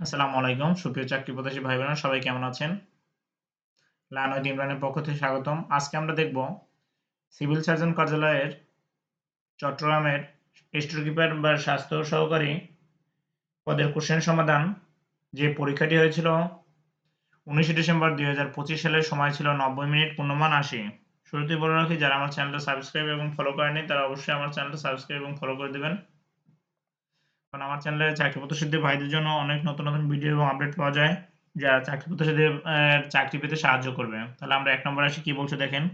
আসসালামু আলাইকুম, সুপ্রিয় চাকরি প্রত্যাশী ভাই বোনেরা সবাই কেমন আছেন? লানদ ইমরানের পক্ষ থেকে স্বাগতম। আজকে আমরা দেখব সিভিল সার্জন কার্যালয়ের চট্টগ্রামের স্টোর কিপার বা স্বাস্থ্য সহকারী পদের কোশ্চেন সমাধান যে পরীক্ষাটি হয়েছিল উনিশে ডিসেম্বর দুই হাজার পঁচিশ সালের সময় ছিল নব্বই মিনিট পূর্ণমান আশি। শুরুতেই বলে রাখি, যারা আমার চ্যানেলটা সাবস্ক্রাইব এবং ফলো করেনি তারা অবশ্যই আমার চ্যানেলটা সাবস্ক্রাইব এবং ফলো করে দেবেন। কারণ আমার চ্যানেলে চাকরি প্রত্যাশীদের ভাইদের জন্য অনেক নতুন নতুন ভিডিও এবং আপডেট পাওয়া যায়, যা চাকরি প্রত্যাশীদের চাকরি পেতে সাহায্য করবে। তাহলে আমরা এক নম্বর আসি, কি বলছে দেখেন।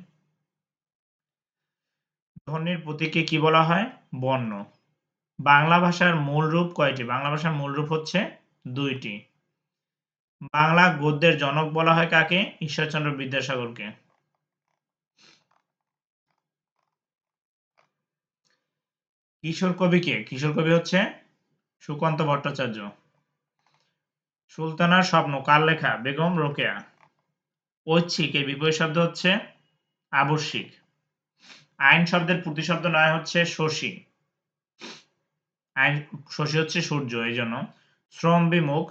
ধ্বনির প্রতীককে কি বলা হয়? বর্ণ। বাংলা ভাষার মূল রূপ কয়টি? বাংলা ভাষার মূল রূপ হচ্ছে দুইটি। বাংলা গদ্যের জনক বলা হয় কাকে? ঈশ্বরচন্দ্র বিদ্যাসাগরকে। কিশোর কবিকে কিশোর কবি হচ্ছে সুকান্ত ভট্টাচার্য। সুলতানার স্বপ্ন, কার লেখা? বেগম রোকেয়া। ঐচ্ছিক, এর বিপরীত শব্দ হচ্ছে আবশ্যিক। আইন শব্দের প্রতিশব্দ নয়, হচ্ছে শশী। আইন শশী হচ্ছে সূর্য এই জন্য শ্রম বিমুখ।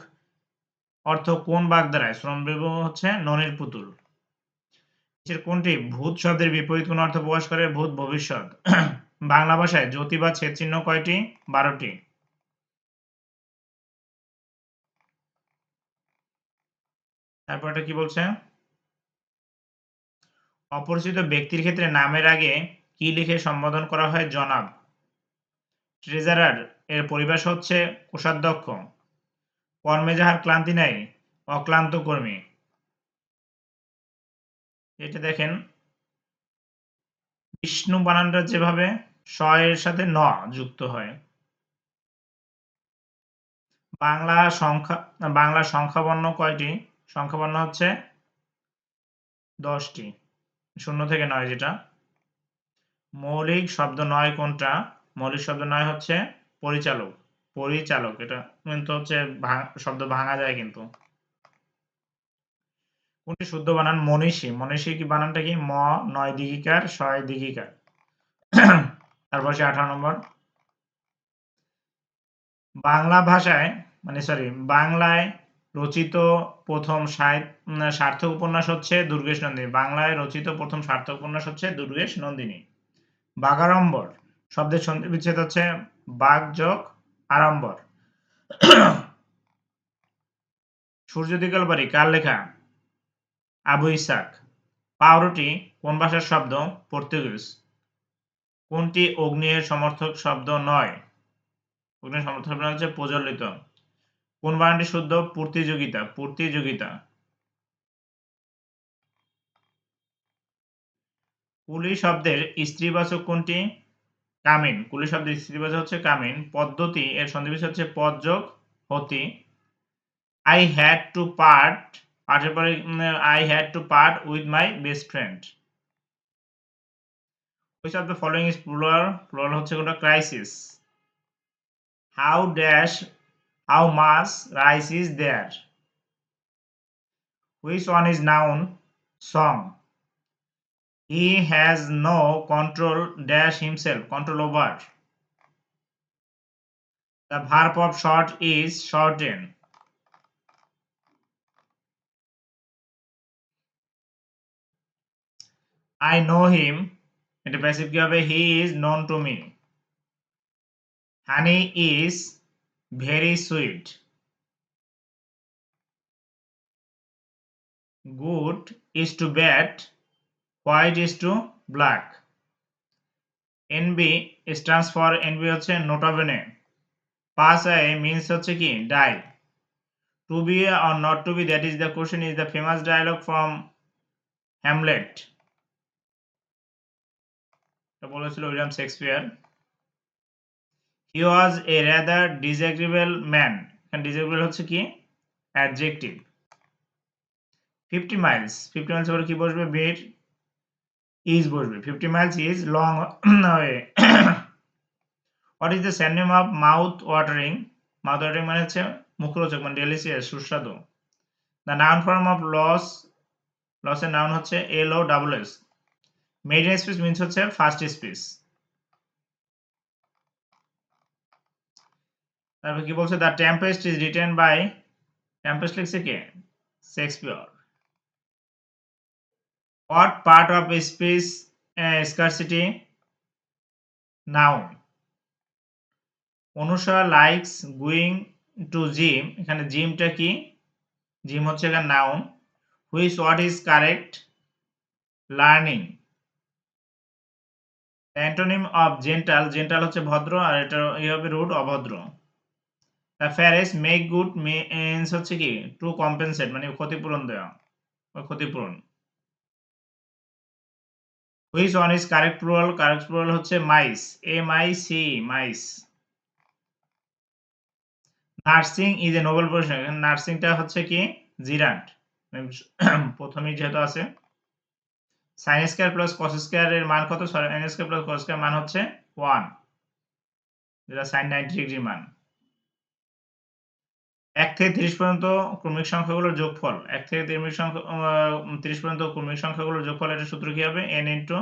অর্থ কোন বাগ দ্বারায় শ্রম বিমুখ হচ্ছে ননির পুতুল। কোনটি? ভূত শব্দের বিপরীত কোন অর্থ প্রকাশ করে? ভূত ভবিষ্যৎ। বাংলা ভাষায় জ্যোতি বা ছেদ চিহ্ন কয়টি? বারোটি। তারপরটা কি বলছে? অপরিচিত ব্যক্তির ক্ষেত্রে নামের আগে কি লিখে সম্বোধন করা হয়? জনাব। ট্রেজারার এর পরিবেশ হচ্ছে কোষাধ্যক্ষ। কর্মে যাহার ক্লান্তি নাই, অক্লান্ত কর্মী। এটা দেখেন। বিষ্ণু বানানটা যেভাবে স এর সাথে ন যুক্ত হয়। বাংলা সংখ্যা বাংলা সংখ্যা বর্ণ কয়টি? সংখ্যাবর্ণ হচ্ছে দশটি, শূন্য থেকে নয় যেটা। মৌলিক শব্দ নয় কোনটা? মৌলিক শব্দ নয় হচ্ছে পরিচালক। পরিচালক, এটা কিন্তু হচ্ছে শব্দ ভাঙা যায় কিন্তু। কোনটি শুদ্ধ বানান? মনীষী। মনীষী কি বানানটা কি? ম, নয় দিঘিকার ছয় দিঘিকার তারপর সে আঠারো নম্বর। বাংলা ভাষায় মানে সরি বাংলায় রচিত প্রথম সার্থক উপন্যাস হচ্ছে দুর্গেশ নন্দিনী। বাংলায় রচিত প্রথম সার্থক উপন্যাস হচ্ছে দুর্গেশ নন্দিনী। বাগাড়ম্বর শব্দের সন্ধি বিচ্ছেদ হচ্ছে বাঘ যোগ আড়ম্বর। সূর্য দিগল বাড়ি, কার লেখা? আবু ইসাক। পাউরুটি, কোন ভাষার শব্দ? পর্তুগিজ। কোনটি অগ্নির সমর্থক শব্দ নয়? অগ্নির সমর্থক হচ্ছে প্রজ্বলিত। কোন বানানটি শুদ্ধ? প্রতিযোগিতা প্রতিযোগিতা। কুলি শব্দের স্ত্রীবাচক কোনটি? কামিন। কুলি শব্দের স্ত্রীবাচক হচ্ছে কামিন। পদ্ধতি, এর সন্ধিবিচ্ছেদ হচ্ছে পদ যোগ হতি। আই হ্যাড টু পার্ট পার্টের পরে I had to part with my best friend which of the following is plural plural হচ্ছে কোনটা? Crisis how dash how much rice is there which one is noun song he has no control dash himself control over the verb of short is shorten I know him এটা passive he is known to me honey is very sweet. Good is to bad, white is to black. NB stands for NB হচ্ছে nota bene pass I means হচ্ছে কি, die. To be or not to be, that is the question, is the famous dialogue from Hamlet. এটা বলেছিল William Shakespeare. He was a rather disagreeable man এখানে disagreeable হচ্ছে কি? Adjective fifty miles fifty miles পরে কি বসবে? বের is বসবে। Fifty miles is long way what is the synonym of mouth watering mouth watering মানে হচ্ছে মুখরোচক মানে ডেলিসিয়াস সুস্বাদু। The noun form of loss লসের নাউন হচ্ছে L O double S maiden speech means হচ্ছে ফার্স্ট স্পিচ তারপর কি বলছে? The Tempest is written by Tempest লিখছে কে? Shakespeare what part of speech scarcity noun Anusha likes going to gym এখানে জিমটা কি? জিম হচ্ছে এখানে noun which what is correct learning antonym of gentle gentle হচ্ছে ভদ্র, আর এটা ই হবে রুড অভদ্র। ফ্যারেস মেক গুড মিনস হচ্ছে কি? টু কম্পেনসেট মানে ক্ষতিপূরণ দেওয়া, বা ক্ষতিপূরণ। Which one is correct plural correct plural হচ্ছে mice M I C মাইস nursing is a noble profession এখানে নার্সিংটা হচ্ছে কি? জিরান্ট প্রথমেই যেহেতু আছে। Sine square plus cos square এর মান কত? Sine square plus cos square মান হচ্ছে 1 যেটা সাইন 90 ডিগ্রির মান। 1 থেকে 30 পর্যন্ত ক্রমিক সংখ্যাগুলোর যোগফল, এক থেকে 30 সংখ্যা 30 পর্যন্ত ক্রমিক সংখ্যাগুলোর যোগফল এটা সূত্র কি হবে? N into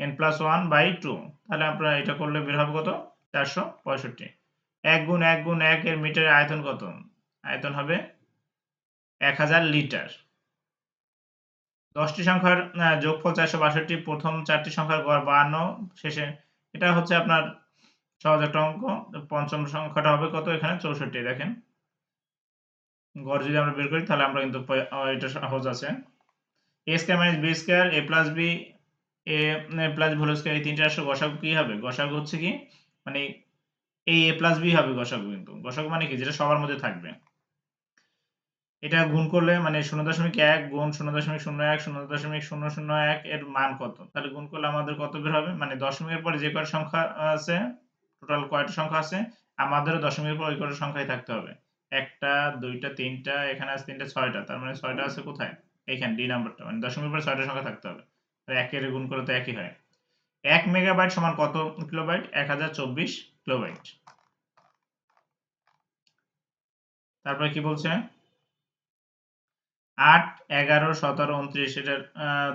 N plus one by two তাহলে আপনারা এটা করলে বের হবে কত? 465 1 গুণ এক গুণ এক এর মিটারের আয়তন কত? আয়তন হবে 1000 লিটার। দশটি সংখ্যার যোগফল চারশো বাষট্টি, প্রথম চারটি সংখ্যার গড় বাহান্ন, শেষে এটা হচ্ছে আপনার সহজ একটা অঙ্ক। পঞ্চম সংখ্যাটা হবে কত এখানে? চৌষট্টি, দেখেন। গড় যদি আমরা বের করি, তাহলে আমরা কিন্তু এটা সহজ আছে। A square minus B square A plus B A plus whole square এই তিনটে আসলে গসাগু কি হবে? গসাগু হচ্ছে কি? মানে এই এ প্লাস বি হবে গসাগু কিন্তু। গসাগু মানে কি? যেটা সবার মধ্যে থাকবে। এটা গুণ করলে মানে শূন্য দশমিক এক গুণ শূন্য দশমিক শূন্য এক, শূন্য দশমিক শূন্য শূন্য এক এর মান কত? তাহলে গুণ করলে আমাদের কত বের হবে? মানে দশমিকের পরে যে কয়টা সংখ্যা আছে টোটাল কয়টা সংখ্যা আছে, আমাদেরও দশমিকের পর ওই কয়টা সংখ্যাই থাকতে হবে। একটা, দুইটা, তিনটা, এখানে আছে তিনটা, ছয়টা। তার মানে ছয়টা আছে কোথায়? এইখানে ডি নাম্বারটা মানে পরে ছয়টা সংখ্যা থাকতে হবে। একের গুণ করলে তো একই হয়। এক মেগাবাইট সমান কত কিলোবাইট এক হাজার চব্বিশ কিলোবাইট তারপরে কি বলছে? আট, এগারো, সতেরো, উনত্রিশ, এটার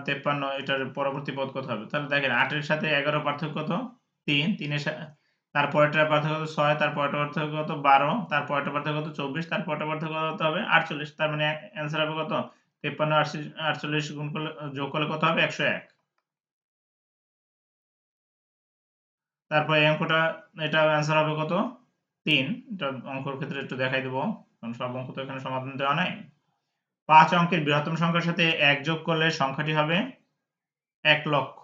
তেপ্পান্ন, এটার পরবর্তী পদ কত হবে? তাহলে দেখেন, আটের সাথে এগারো পার্থক্য কত? তিন। তিনের তারপরেটার পার্থক্য কত? ছয় তারপরটা পার্থক্য কত? বারো তারপরটা পার্থক্য কত? চব্বিশ তারপরটা পার্থক্য কত হবে? আটচল্লিশ, তার মানে অ্যান্সার হবে কত? তেপ্পান্ন, আটচল্লিশ গুণ করলে, যোগ করলে কত হবে? একশো এক। তারপরে অঙ্কটা, এটা অ্যান্সার হবে কত? তিন। এটা অঙ্কর ক্ষেত্রে একটু দেখাই দেবো, কারণ সব অঙ্ক তো এখানে সমাধান দেওয়া নাই। পাঁচ অঙ্কের বৃহত্তম সংখ্যার সাথে এক যোগ করলে সংখ্যাটি হবে এক লক্ষ।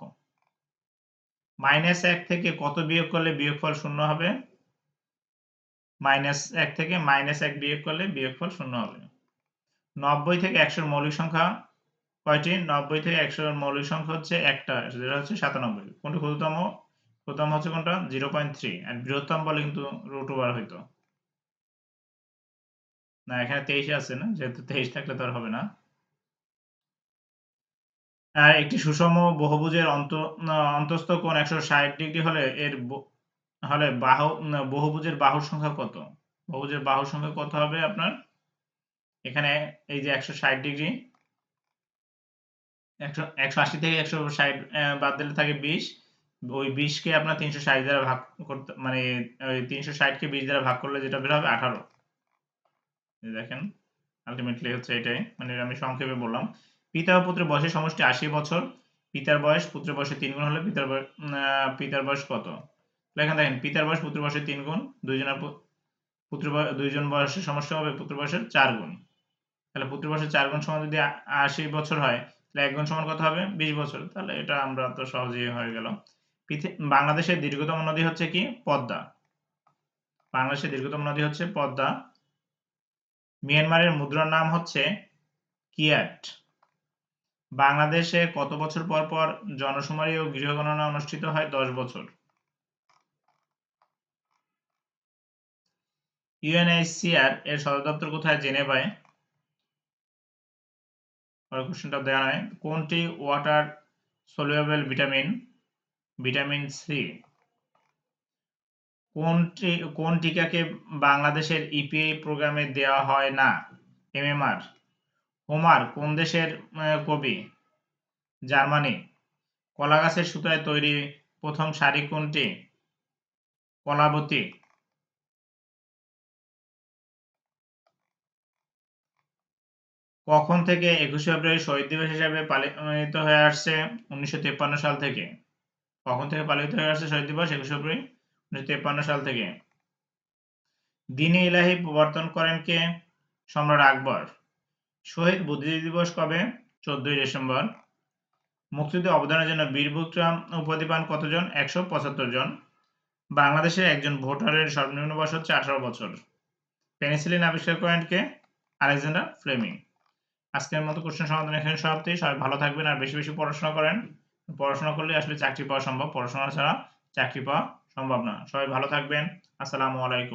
মাইনাস এক থেকে কত বিয়োগ করলে বিয়োগফল শূন্য হবে? মাইনাস এক থেকে মাইনাস এক বিয়োগ করলে বিয়োগফল শূন্য হবে। নব্বই থেকে একশোর মৌলিক সংখ্যা কয়টি? নব্বই থেকে একশোর মৌলিক সংখ্যা হচ্ছে একটা, যেটা হচ্ছে সাতানব্বই। কোনটি ক্ষুদ্রতম? ক্ষুদ্রতম হচ্ছে কোনটা? Zero point three. আর বৃহত্তম বলে কিন্তু রুট ওভার হইতো। না, এখানে তেইশ আছে না? যেহেতু তেইশ থাকলে তো আর হবে না। একটি সুষম বহুভুজের অন্ত অন্তস্থ কোণ একশো ষাট ডিগ্রি হলে এর হলে বাহু বহুভুজের বাহুর সংখ্যা কত? বহুভুজের বাহুর সংখ্যা কত হবে আপনার? এখানে এই যে একশো ষাট ডিগ্রি, একশো একশো আশি থেকে একশো ষাট বাদ দিলে থাকে বিশ। ওই বিশকে আপনার তিনশো ষাট দ্বারা ভাগ করতে মানে ওই তিনশো ষাটকে বিশ দ্বারা ভাগ করলে যেটা বের হবে আঠারো। দেখেন আলটিমেটলি হচ্ছে এটাই মানে আমি সংক্ষেপে বললাম। পিতা ও পুত্রের বয়সের সমষ্টি আশি বছর, পিতার বয়স পুত্রের বয়সে তিন গুণ হলে পিতার বয়স পিতার বয়স কত? এখানে দেখেন, পিতার বয়স পুত্র বয়সের তিন গুণ, দুইজনের পুত্র দুইজন বয়সের সমস্যা হবে পুত্র বয়সের চার গুণ। তাহলে পুত্র বয়সের চার গুণ সমান যদি আশি বছর হয়, তাহলে এক গুণ সমান কত হবে? বিশ বছর। তাহলে এটা আমরা তো সহজেই হয়ে গেল। বাংলাদেশের দীর্ঘতম নদী হচ্ছে কি? পদ্মা। বাংলাদেশের দীর্ঘতম নদী হচ্ছে পদ্মা। মিয়ানমারের মুদ্রার নাম হচ্ছে কিয়াট। বাংলাদেশে কত বছর পর পর জনশুমারি ও গৃহগণনা অনুষ্ঠিত হয়? দশ বছর। ইউএনএইচসিআর এর সদর দপ্তর কোথায়? জেনেভায়। কোশ্চেনটা দেওয়া হয় কোনটি water soluble vitamin vitamin C? কোনটি, কোন টিকাকে বাংলাদেশের ইপিআই প্রোগ্রামে দেওয়া হয় না? এমএমআর হোমার কোন দেশের কবি? জার্মানি। কলা গাছের সুতায় তৈরি প্রথম শাড়ি কোনটি? কলাবতী। কখন থেকে একুশে ফেব্রুয়ারি শহীদ দিবস হিসাবে পালিত হয়ে আসছে? উনিশশো তেপ্পান্ন সাল থেকে। কখন থেকে পালিত হয়ে আসছে শহীদ দিবস? একুশে ফেব্রুয়ারি উনিশশো তেপ্পান্ন সাল থেকে। দিনে ইলাহি প্রবর্তন করেন কে? সম্রাট আকবর। শহীদ বুদ্ধিজীবী দিবস কবে? চোদ্দই ডিসেম্বর। মুক্তিযুদ্ধে অবদানের জন্য বীর বিক্রম উপাধি পান কতজন? একশো পঁচাত্তর জন। বাংলাদেশের একজন ভোটারের সর্বনিম্ন বয়স হচ্ছে আঠারো বছর। পেনিসিলিন আবিষ্কার করেন কে? Alexander Fleming. আজকের মতো কোশ্চেন সমাধান এখানে সমাপ্তি। সবাই ভালো থাকবেন আর বেশি বেশি পড়াশোনা করেন। পড়াশোনা করলে আসলে চাকরি পাওয়া সম্ভব। পড়াশোনা ছাড়া চাকরি পাওয়া সম্ভব না। সবাই ভালো থাকবেন। আসসালামু আলাইকুম।